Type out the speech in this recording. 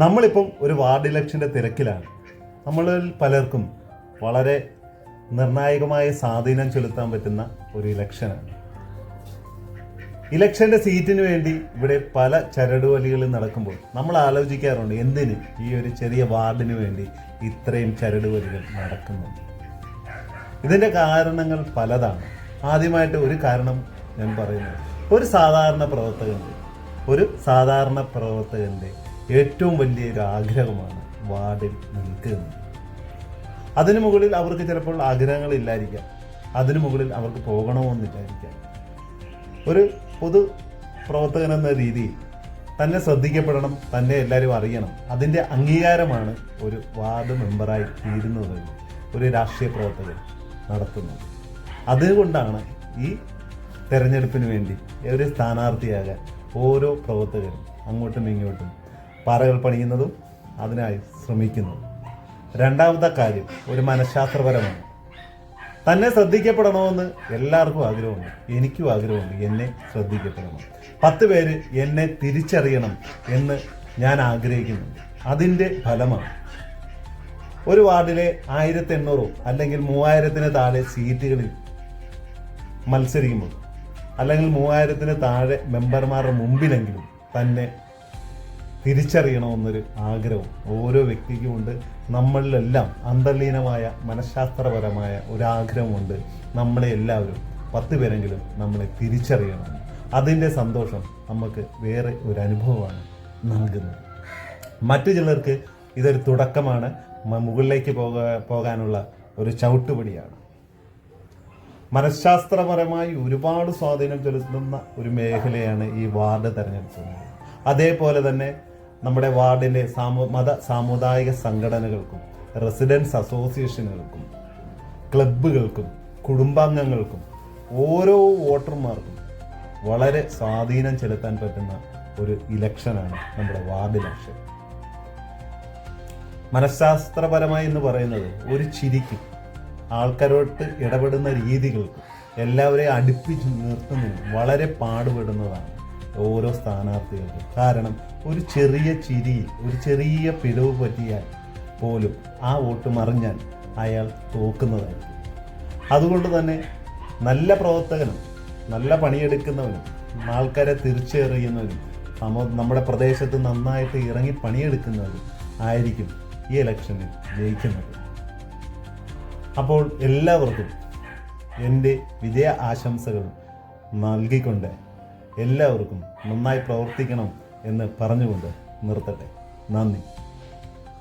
നമ്മളിപ്പം ഒരു വാർഡ് ഇലക്ഷന്റെ തിരക്കിലാണ്. നമ്മളിൽ പലർക്കും വളരെ നിർണായകമായ സ്വാധീനം ചെലുത്താൻ പറ്റുന്ന ഒരു ഇലക്ഷനാണ്. ഇലക്ഷന്റെ സീറ്റിന് വേണ്ടി ഇവിടെ പല ചരടുവലികളും നടക്കുമ്പോൾ നമ്മൾ ആലോചിക്കാറുണ്ട് എന്തിന് ഈ ഒരു ചെറിയ വാർഡിന് വേണ്ടി ഇത്രയും ചരടുവലികൾ നടക്കുന്നുണ്ട്. ഇതിന്റെ കാരണങ്ങൾ പലതാണ്. ആദ്യമായിട്ട് ഒരു കാരണം ഞാൻ പറയുന്നത്. ഒരു സാധാരണ പ്രവർത്തകന്റെ ഒരു സാധാരണ പ്രവർത്തകന്റെ ഏറ്റവും വലിയൊരു ആഗ്രഹമാണ് വാർഡിൽ നിൽക്കുന്നത്. അതിനു മുകളിൽ അവർക്ക് ചിലപ്പോൾ ആഗ്രഹങ്ങളില്ലായിരിക്കാം. അതിനു മുകളിൽ അവർക്ക് പോകണമെന്നില്ലായിരിക്കാം ഒരു പൊതു പ്രവർത്തകൻ എന്ന രീതിയിൽ തന്നെ ശ്രദ്ധിക്കപ്പെടണം തന്നെ എല്ലാവരും അറിയണം. അതിന്റെ അംഗീകാരമാണ് ഒരു വാർഡ് മെമ്പറായി തീരുന്നത് ഒരു രാഷ്ട്രീയ പ്രവർത്തകൻ നടത്തുന്നത്. അതുകൊണ്ടാണ് ഈ തെരഞ്ഞെടുപ്പിന് വേണ്ടി ഒരു സ്ഥാനാർത്ഥിയാകാൻ ഓരോ പ്രവർത്തകരും അങ്ങോട്ടും ഇങ്ങോട്ടും പാറകൾ പണിയുന്നതും അതിനായി ശ്രമിക്കുന്നു. രണ്ടാമത്തെ കാര്യം ഒരു മനഃശാസ്ത്രപരമാണ്. തന്നെ ശ്രദ്ധിക്കപ്പെടണമെന്ന് എല്ലാവർക്കും ആഗ്രഹമുണ്ട്. എനിക്കും ആഗ്രഹമുണ്ട് എന്നെ ശ്രദ്ധിക്കപ്പെടണം. പത്ത് പേര് എന്നെ തിരിച്ചറിയണം എന്ന് ഞാൻ ആഗ്രഹിക്കുന്നുണ്ട്. അതിന്റെ ഫലമാണ്. ഒരു വാർഡിലെ ആയിരത്തി എണ്ണൂറോ അല്ലെങ്കിൽ മൂവായിരത്തിന് താഴെ സീറ്റുകളിൽ മത്സരിക്കുമ്പോൾ അല്ലെങ്കിൽ മൂവായിരത്തിന് താഴെ മെമ്പർമാരുടെ മുമ്പിലെങ്കിലും തന്നെ തിരിച്ചറിയണമെന്നൊരു ആഗ്രഹം ഓരോ വ്യക്തിക്കും ഉണ്ട്. നമ്മളിലെല്ലാം അന്തർലീനമായ മനഃശാസ്ത്രപരമായ ഒരാഗ്രഹമുണ്ട്. നമ്മളെ എല്ലാവരും പത്ത് പേരെങ്കിലും നമ്മളെ തിരിച്ചറിയണം. അതിന്റെ സന്തോഷം നമുക്ക് വേറെ ഒരു അനുഭവമാണ് നൽകുന്നത്. മറ്റു ചിലർക്ക് ഇതൊരു തുടക്കമാണ്. മുകളിലേക്ക് പോക പോകാനുള്ള ഒരു ചവിട്ടുപടിയാണ്. മനഃശാസ്ത്രപരമായി ഒരുപാട് സ്വാധീനം ചെലുത്തുന്ന ഒരു മേഖലയാണ് ഈ വാർഡ് തെരഞ്ഞെടുപ്പ്. അതേപോലെ തന്നെ നമ്മുടെ വാർഡിലെ സാമു മത സാമുദായിക സംഘടനകൾക്കും റെസിഡൻസ് അസോസിയേഷനുകൾക്കും ക്ലബുകൾക്കും കുടുംബാംഗങ്ങൾക്കും ഓരോ വോട്ടർമാർക്കും വളരെ സ്വാധീനം ചെലുത്താൻ പറ്റുന്ന ഒരു ഇലക്ഷനാണ് നമ്മുടെ വാർഡ് ഇലക്ഷൻ. മനഃശാസ്ത്രപരമായി എന്ന് പറയുന്നത് ഒരു ചിരിക്കും ആൾക്കാരോട്ട് ഇടപെടുന്ന രീതികൾക്കും എല്ലാവരെയും അടുപ്പിച്ച് നിർത്തുന്നതിനും വളരെ പാടുപെടുന്നതാണ് ഓരോ സ്ഥാനാർത്ഥികൾക്കും. കാരണം ഒരു ചെറിയ ചിരി ഒരു ചെറിയ പിഴവ് പറ്റിയാൽ പോലും ആ വോട്ട് മറിഞ്ഞാൽ അയാൾ തോക്കുന്നതായിരിക്കും. അതുകൊണ്ട് തന്നെ നല്ല പ്രവർത്തകനും നല്ല പണിയെടുക്കുന്നവനും ആൾക്കാരെ തിരിച്ചറിയുന്നവനും സമൂ നമ്മുടെ പ്രദേശത്ത് നന്നായിട്ട് ഇറങ്ങി പണിയെടുക്കുന്നവരും ആയിരിക്കും ഈ ഇലക്ഷനിൽ ജയിക്കുന്നത്. അപ്പോൾ എല്ലാവർക്കും എന്റെ വിജയ ആശംസകളും നൽകിക്കൊണ്ട് എല്ലാവർക്കും നന്നായി പ്രവർത്തിക്കണം എന്ന് പറഞ്ഞുകൊണ്ട് നിർത്തട്ടെ. നന്ദി.